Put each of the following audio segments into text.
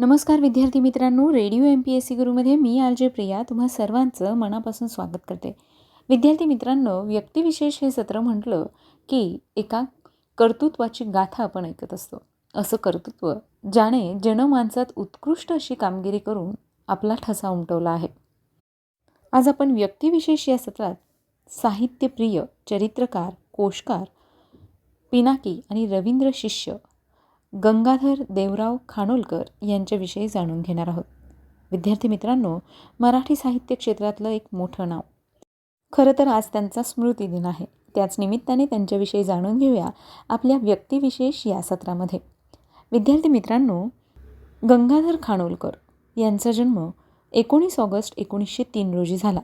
नमस्कार विद्यार्थी मित्रांनो radio M P S C गुरुमध्ये मी आर जे प्रिया तुम्हा सर्वांचं मनापासून स्वागत करते. विद्यार्थी मित्रांनो व्यक्तिविशेष हे सत्र म्हटलं की एका कर्तृत्वाची गाथा आपण ऐकत असतो. असं कर्तृत्व ज्याने जनमानसात उत्कृष्ट अशी कामगिरी करून आपला ठसा उमटवला आहे. आज आपण व्यक्तिविशेष या सत्रात साहित्यप्रिय चरित्रकार कोशकार पिनाकी आणि रवींद्र शिष्य गंगाधर देवराव खानोलकर यांच्याविषयी जाणून घेणार आहोत. विद्यार्थी मित्रांनो मराठी साहित्य क्षेत्रातलं एक मोठं नाव. खरं तर आज त्यांचा स्मृतिदिन आहे. त्याच निमित्ताने त्यांच्याविषयी जाणून घेऊया आपल्या व्यक्तिविशेष या सत्रामध्ये. विद्यार्थी मित्रांनो गंगाधर खानोलकर यांचा जन्म एकोणीस ऑगस्ट एकोणीसशे तीन रोजी झाला.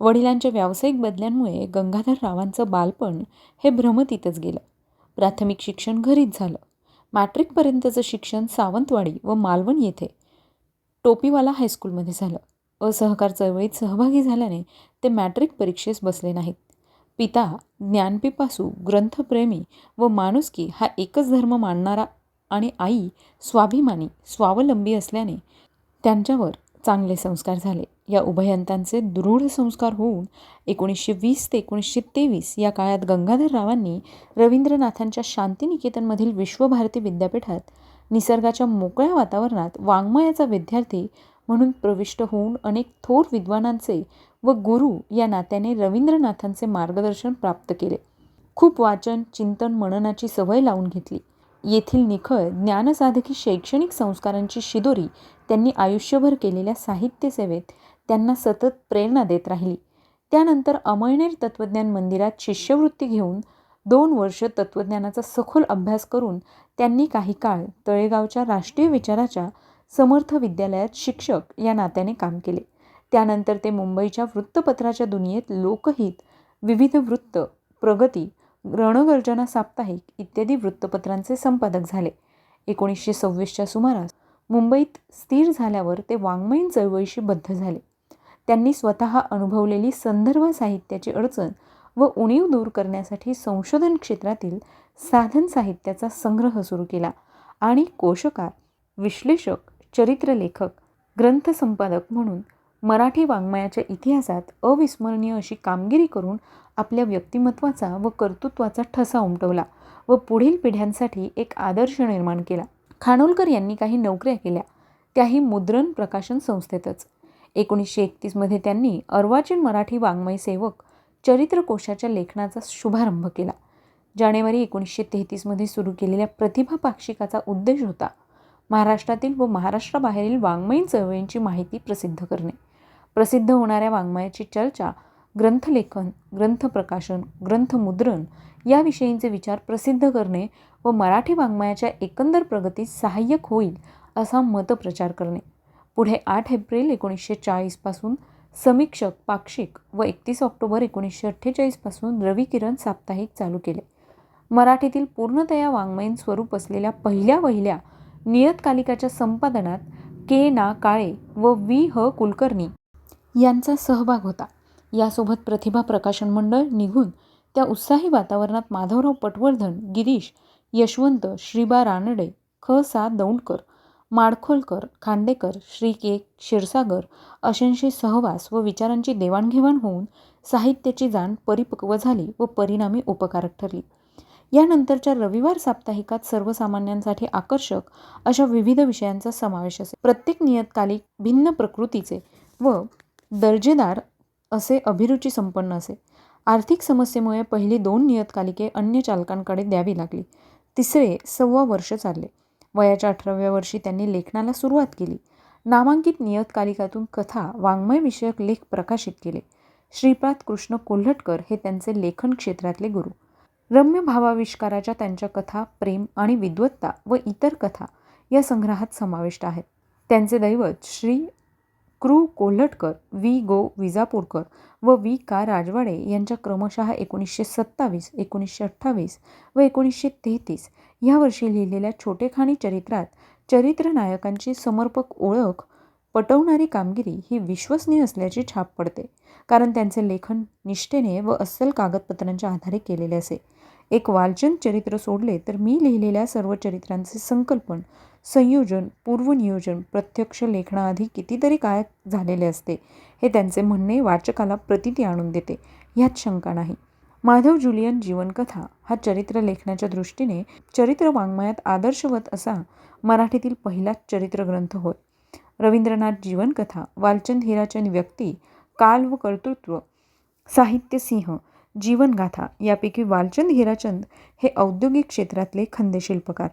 वडिलांच्या व्यावसायिक बदल्यांमुळे गंगाधररावांचं बालपण हे भ्रमतीतच गेलं. प्राथमिक शिक्षण घरीच झालं. मॅट्रिकपर्यंतचं शिक्षण सावंतवाडी व मालवण येथे टोपीवाला हायस्कूलमध्ये झालं. असहकार चळवळीत सहभागी झाल्याने ते मॅट्रिक परीक्षेस बसले नाहीत. पिता ज्ञानपिपासू ग्रंथप्रेमी व माणुसकी हा एकच धर्म मानणारा आणि आई स्वाभिमानी स्वावलंबी असल्याने त्यांच्यावर चांगले संस्कार झाले. या उभयंतांचे दृढ संस्कार होऊन एकोणीसशे वीस ते एकोणीसशे तेवीस या काळात गंगाधररावांनी रवींद्रनाथांच्या शांतिनिकेतनमधील विश्वभारती विद्यापीठात निसर्गाच्या मोकळ्या वातावरणात वाङ्मयाचा विद्यार्थी म्हणून प्रविष्ट होऊन अनेक थोर विद्वानांचे व गुरु या नात्याने रवींद्रनाथांचे मार्गदर्शन प्राप्त केले. खूप वाचन चिंतन मननाची सवय लावून घेतली. येथील निखळ ज्ञानसाधकी शैक्षणिक संस्कारांची शिदोरी त्यांनी आयुष्यभर केलेल्या साहित्य सेवेत त्यांना सतत प्रेरणा देत राहिली. त्यानंतर अमळनेर तत्त्वज्ञान मंदिरात शिष्यवृत्ती घेऊन दोन वर्ष तत्त्वज्ञानाचा सखोल अभ्यास करून त्यांनी काही काळ तळेगावच्या राष्ट्रीय विचाराच्या समर्थ विद्यालयात शिक्षक या नात्याने काम केले. त्यानंतर ते मुंबईच्या वृत्तपत्राच्या दुनियेत लोकहित विविध वृत्त प्रगती रणगर्जना साप्ताहिक इत्यादी वृत्तपत्रांचे संपादक झाले. एकोणीसशे सव्वीसच्या सुमारास मुंबईत स्थिर झाल्यावर ते वाङ्मयीन चळवळीशी बद्ध झाले. त्यांनी स्वतः अनुभवलेली संदर्भ साहित्याची अडचण व उणीव दूर करण्यासाठी संशोधन क्षेत्रातील साधन साहित्याचा संग्रह सुरू केला आणि कोशकार विश्लेषक चरित्रलेखक ग्रंथसंपादक म्हणून मराठी वाङ्मयाच्या इतिहासात अविस्मरणीय अशी कामगिरी करून आपल्या व्यक्तिमत्वाचा व कर्तृत्वाचा ठसा उमटवला व पुढील पिढ्यांसाठी एक आदर्श निर्माण केला. खानोलकर यांनी काही नोकऱ्या केल्या. त्याही मुद्रण प्रकाशन संस्थेतच. एकोणीसशे एकतीसमध्ये त्यांनी अर्वाचीन मराठी वाङ्मय सेवक चरित्रकोशाच्या लेखनाचा शुभारंभ केला. जानेवारी एकोणीसशे तेहतीसमध्ये सुरू केलेल्या प्रतिभा पाक्षिकाचा उद्देश होता महाराष्ट्रातील व महाराष्ट्राबाहेरील वाङ्मयीन चळवळींची माहिती प्रसिद्ध करणे. प्रसिद्ध होणाऱ्या वाङ्मयाची चर्चा ग्रंथलेखन ग्रंथप्रकाशन ग्रंथमुद्रण याविषयींचे विचार प्रसिद्ध करणे व मराठी वाङ्मयाच्या एकंदर प्रगतीस सहाय्यक होईल असा मतप्रचार करणे. पुढे आठ एप्रिल एकोणीसशे चाळीसपासून समीक्षक पाक्षिक व एकतीस ऑक्टोबर एकोणीसशे अठ्ठेचाळीसपासून रविकिरण साप्ताहिक चालू केले. मराठीतील पूर्णतया वाङ्मयीन स्वरूप असलेल्या पहिल्या वहिल्या नियतकालिकाच्या संपादनात के ना काळे व व्ही ह कुलकर्णी यांचा सहभाग होता. यासोबत प्रतिभा प्रकाशन मंडळ निघून त्या उत्साही वातावरणात माधवराव पटवर्धन गिरीश यशवंत श्रीबा रानडे ख. सा. दौंडकर माडखोलकर खांडेकर श्री. के. क्षीरसागर अशांशी सहवास व विचारांची देवाणघेवाण होऊन साहित्याची जाण परिपक्व झाली व परिणामी उपकारक ठरली. यानंतरच्या रविवार साप्ताहिकात सर्वसामान्यांसाठी आकर्षक अशा विविध विषयांचा समावेश असे. प्रत्येक नियतकालिक भिन्न प्रकृतीचे व दर्जेदार असे अभिरुची संपन्न असे. आर्थिक समस्येमुळे पहिली दोन नियतकालिके अन्य चालकांकडे द्यावी लागली. तिसरे सव्वा वर्ष चालले. वयाच्या अठराव्या वर्षी त्यांनी लेखनाला सुरुवात केली. नामांकित नियतकालिकातून कथा वाङ्मयविषयक लेख प्रकाशित केले. श्रीपाद कृष्ण कोल्हटकर हे त्यांचे लेखन क्षेत्रातले गुरु. रम्य भावाविष्काराच्या त्यांच्या कथा प्रेम आणि विद्वत्ता व इतर कथा या संग्रहात समाविष्ट आहेत. त्यांचे दैवत श्री कृ कोल्हटकर वी गो विजापूरकर व वी का राजवाडे यांच्या क्रमशः एकोणीसशे सत्तावीस एकोणीसशे अठ्ठावीस व एकोणीसशे तेहतीस ह्या वर्षी लिहिलेल्या छोटेखानी चरित्रात चरित्र नायकांची समर्पक ओळख पटवणारी कामगिरी ही विश्वसनीय असल्याची छाप पडते. कारण त्यांचे लेखन निष्ठेने व अस्सल कागदपत्रांच्या आधारे केलेले असे. एक वालचंद चरित्र सोडले तर मी लिहिलेल्या सर्व चरित्रांचे संकल्पन संयोजन पूर्वनियोजन प्रत्यक्ष लेखनाआधी कितीतरी काय झालेले असते हे त्यांचे म्हणणे वाचकाला प्रतिती आणून देते ह्यात शंका नाही. माधव जुलियन जीवनकथा हा चरित्र लेखनाच्या दृष्टीने चरित्र वाङ्मयात आदर्शवत असा मराठीतील पहिलाच चरित्र ग्रंथ होय. रवींद्रनाथ जीवनकथा वालचंद हिराचंद व्यक्ती काल व कर्तृत्व साहित्य सिंह जीवनगाथा यापैकी वालचंद हिराचंद हे औद्योगिक क्षेत्रातले खंदेशिल्पकार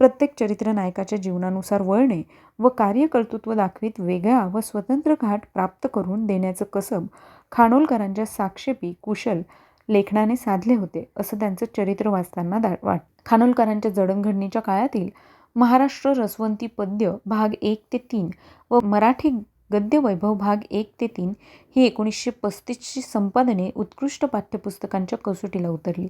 प्रत्येक चरित्र नायकाच्या जीवनानुसार वळणे व कार्यकर्तृत्व दाखवीत वेगळा व स्वतंत्र घाट प्राप्त करून देण्याचं कसब खानोलकरांच्या साक्षेपी कुशल लेखनाने साधले होते असं त्यांचं चरित्र वाचताना दा वाट खानोलकरांच्या जडणघडणीच्या काळातील महाराष्ट्र रसवंती पद्य भाग एक ते तीन व मराठी गद्य वैभव भाग एक ते तीन ही एकोणीसशे पस्तीसची संपादने उत्कृष्ट पाठ्यपुस्तकांच्या कसोटीला उतरली.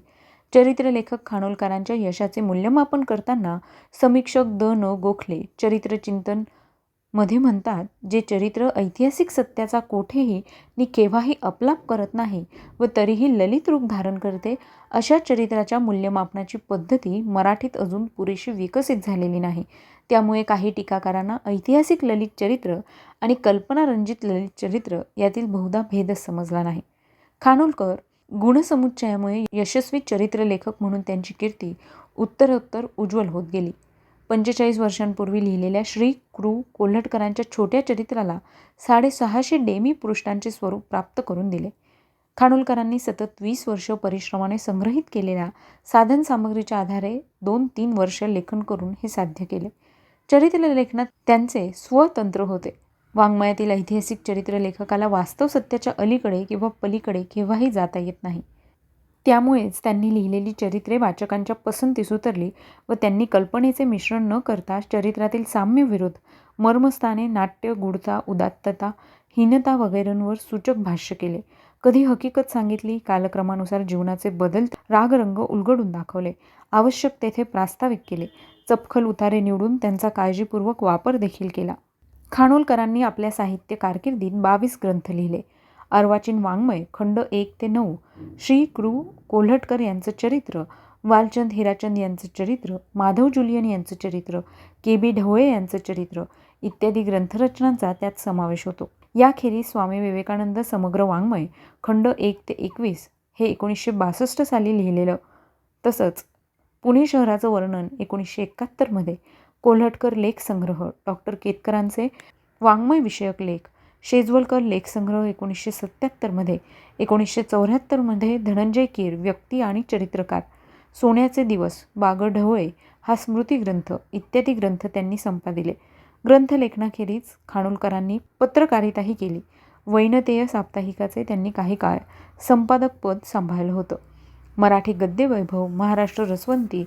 चरित्रलेखक खानोलकरांच्या यशाचे मूल्यमापन करताना समीक्षक द. न. गोखले चरित्रचिंतनमध्ये म्हणतात जे चरित्र ऐतिहासिक सत्याचा कोठेही नि केव्हाही अपलाप करत नाही व तरीही ललित रूप धारण करते अशा चरित्राच्या मूल्यमापनाची पद्धती मराठीत अजून पुरेशी विकसित झालेली नाही. त्यामुळे काही टीकाकारांना ऐतिहासिक ललित चरित्र आणि कल्पनारंजित ललित चरित्र यातील बहुधा भेदच समजला नाही. खानोलकर गुणसमुच्चयामुळे यशस्वी चरित्रलेखक म्हणून त्यांची कीर्ती उत्तरोत्तर उज्ज्वल होत गेली. पंचेचाळीस वर्षांपूर्वी लिहिलेल्या श्री. क्रू. कोल्हटकरांच्या छोट्या चरित्राला साडेसहाशे डेमी पृष्ठांचे स्वरूप प्राप्त करून दिले. खानोलकरांनी सतत वीस वर्ष परिश्रमाने संग्रहित केलेल्या साधन सामग्रीच्या आधारे दोन तीन वर्ष लेखन करून हे साध्य केले. चरित्र लेखनात त्यांचे स्वतंत्र होते. वाङ्मयातील ऐतिहासिक चरित्र लेखकाला वास्तव सत्याच्या अलीकडे किंवा पलीकडे केव्हाही जाता येत नाही. त्यामुळेच त्यांनी लिहिलेली चरित्रे वाचकांच्या पसंतीस उतरली व त्यांनी कल्पनेचे मिश्रण न करता चरित्रातील साम्य विरोध मर्मस्थाने नाट्य गूढता उदात्तता हीनता वगैरेंवर सूचक भाष्य केले. कधी हकीकत सांगितली कालक्रमानुसार जीवनाचे बदल रागरंग उलगडून दाखवले. आवश्यक तेथे प्रास्ताविक केले. चपखल उतारे निवडून त्यांचा काळजीपूर्वक वापर देखील केला. खानोलकरांनी आपल्या साहित्य कारकिर्दीत बावीस ग्रंथ लिहिले. अर्वाचीन वाङ्मय खंड एक ते नऊ श्री कृ कोल्हटकर यांचं चरित्र वालचंद हिराचंद यांचं चरित्र माधव जुलियन यांचं चरित्र के बी ढवळे यांचं चरित्र इत्यादी ग्रंथरचनांचा त्यात समावेश होतो. याखेरीज स्वामी विवेकानंद समग्र वाङ्मय खंड एक ते एकवीस हे एकोणीसशे बासष्ट साली लिहिलेलं तसंच पुणे शहराचं वर्णन एकोणीसशे एकाहत्तरमध्ये कोल्हटकर लेख संग्रह डॉक्टर केतकरांचे वाङ्मय विषयक लेख शेजवलकर लेखसंग्रह एकोणीसशे सत्त्याहत्तरमध्ये एकोणीसशे चौऱ्याहत्तरमध्ये धनंजय कीर व्यक्ती आणि चरित्रकार सोन्याचे दिवस बागर ढवळे हा स्मृतिग्रंथ इत्यादी ग्रंथ त्यांनी संपादिले. ग्रंथलेखनाखेरीज खानोलकरांनी पत्रकारिताही केली. वैनतेय साप्ताहिकाचे त्यांनी काही काळ संपादक पद सांभाळलं होतं. मराठी गद्यवैभव महाराष्ट्र रसवंती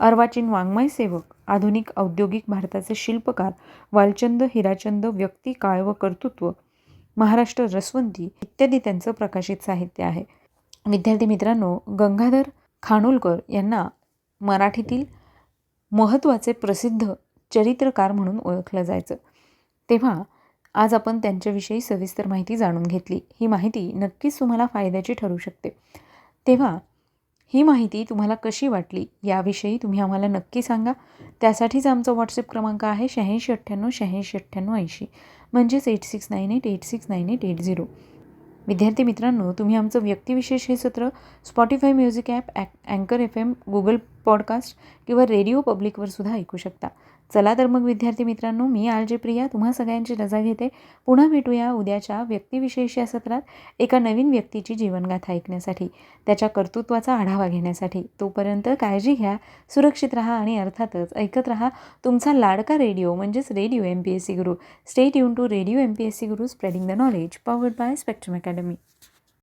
अर्वाचीन वाङ्मय सेवक आधुनिक औद्योगिक भारताचे शिल्पकार वालचंद हिराचंद व्यक्ती काळ व कर्तृत्व महाराष्ट्र रसवंती इत्यादी त्यांचं प्रकाशित साहित्य आहे. विद्यार्थी मित्रांनो गंगाधर खानोलकर यांना मराठीतील महत्त्वाचे प्रसिद्ध चरित्रकार म्हणून ओळखलं जायचं. तेव्हा आज आपण त्यांच्याविषयी सविस्तर माहिती जाणून घेतली. ही माहिती नक्कीच तुम्हाला फायद्याची ठरू शकते. तेव्हा ही माहिती तुम्हाला कशी वाटली याविषयी तुम्ही आम्हाला नक्की सांगा. त्यासाठीच आमचा व्हॉट्सअप क्रमांक आहे शहाऐंशी अठ्ठ्याण्णव शहाऐंशी अठ्ठ्याण्णव ऐंशी. म्हणजेच eight six nine eight eight six nine eight eight zero विद्यार्थी मित्रांनो तुम्ही आमचं व्यक्तिविशेष हे सत्र स्पॉटीफाय म्युझिक ॲप ॲक अँकर एफ एम गुगल पॉडकास्ट किंवा रेडिओ पब्लिकवर सुद्धा ऐकू शकता. चला तर मग विद्यार्थी मित्रांनो मी आर जे प्रिया तुम्हा सगळ्यांची रजा घेते. पुन्हा भेटूया उद्याच्या व्यक्तिविशेष या सत्रात एका नवीन व्यक्तीची जीवनगाथा ऐकण्यासाठी त्याच्या कर्तृत्वाचा आढावा घेण्यासाठी. तोपर्यंत काळजी घ्या सुरक्षित राहा आणि अर्थातच ऐकत राहा. तुमचा लाडका रेडिओ म्हणजेच radio M P S C Guru stay युन to radio M P S C Guru spreading the knowledge powered by Spectrum Academy